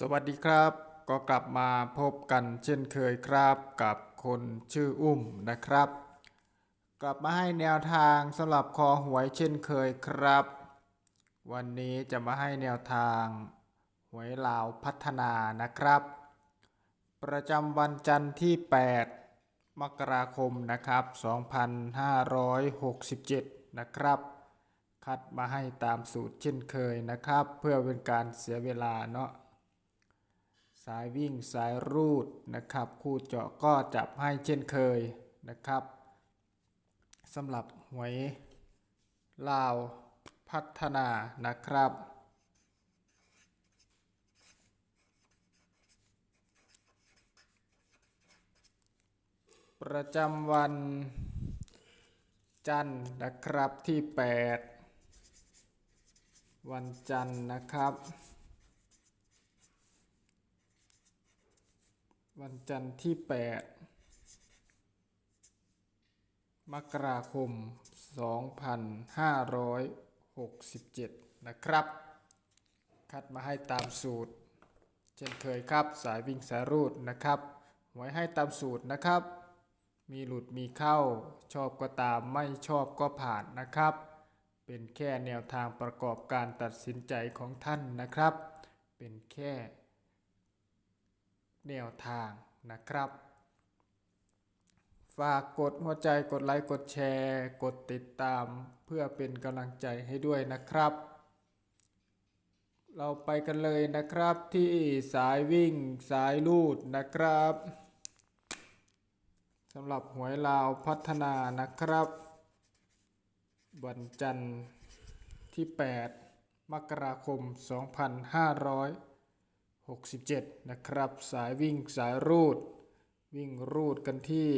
สวัสดีครับ ก็กลับมาพบกันเช่นเคยครับกับคนชื่ออุ้มนะครับ กลับมาให้แนวทางสำหรับคอหวยเช่นเคยครับ วันนี้จะมาให้แนวทางหวยลาวพัฒนานะครับ ประจำวันจันทร์ที่ 8 มกราคมนะครับ 2567 นะครับคัดมาให้ตามสูตรเช่นเคยนะครับ เพื่อเป็นการเสียเวลาเนาะ สายวิ่งสายรูดนะครับคู่เจาะก็จับให้เช่นเคยนะครับสำหรับหวยลาวพัฒนานะครับ ประจำวันจันทร์นะครับที่ 8 วันจันทร์นะครับ วันจันทร์ที่ 8 มกราคม 2567 นะครับ คัดมาให้ตามสูตร เช่นเคยครับสายวิ่งสายรูดนะครับไว้ให้ตามสูตรนะครับ มีหลุดมีเข้า ชอบก็ตามไม่ชอบก็ผ่านนะครับ เป็นแค่แนวทางประกอบการตัดสินใจของท่านนะครับ เป็นแค่ แนวทางนะครับ ฝากกดหัวใจกดไลค์กดแชร์ กดติดตามเพื่อเป็นกำลังใจให้ด้วยนะครับ เราไปกันเลยนะครับที่สายวิ่งสายลูดนะครับสำหรับหวยลาวพัฒนานะครับ วันจันทร์ที่ 8 มกราคม 2500 67 นะครับ สายวิ่งสายรูด วิ่งรูดกันที่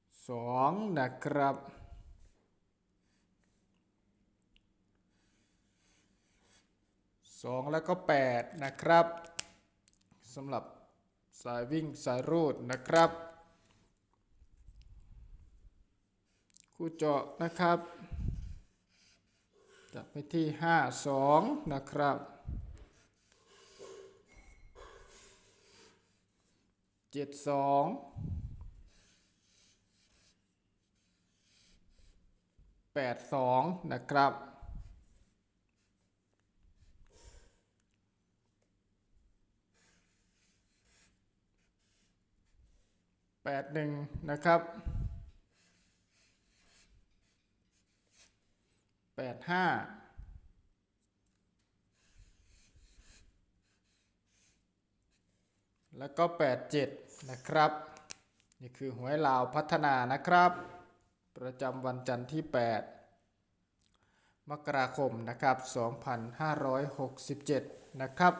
2 นะครับ 2 แล้วก็ 8 นะครับสำหรับสายวิ่งสายรูดนะครับคู่เจาะนะครับจับไปที่ 5 2 นะครับ จ็ดสองแปดสองนะครับแปดหนึ่งนะครับแปดห้าแล้วก็87 นะครับ นี่คือหวยลาวพัฒนานะครับ ประจำวันจันทร์ที่ 8 มกราคมนะครับ 2567 นะครับ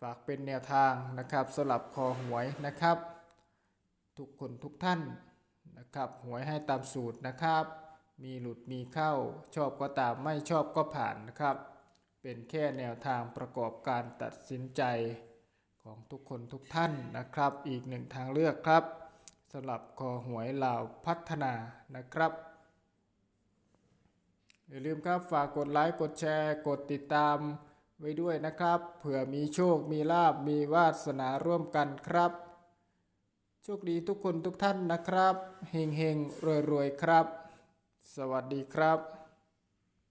ฝากเป็นแนวทางนะครับสลับคอหวยนะครับ ทุกคนทุกท่านนะครับหวยให้ตามสูตรนะครับ มีหลุดมีเข้าชอบก็ตามไม่ชอบก็ผ่านนะครับ เป็นแค่แนวทางประกอบการตัดสินใจ ของทุกคนทุกท่านนะครับ อีกหนึ่งทางเลือกครับสำหรับคอหวยลาวพัฒนานะครับอย่าลืมครับฝากกดไลค์กดแชร์กดติดตามไว้ด้วยนะครับ เผื่อมีโชคมีลาบมีวาสนาร่วมกันครับ โชคดีทุกคนทุกท่านนะครับเฮงเฮงรวยรวยครับ สวัสดีครับ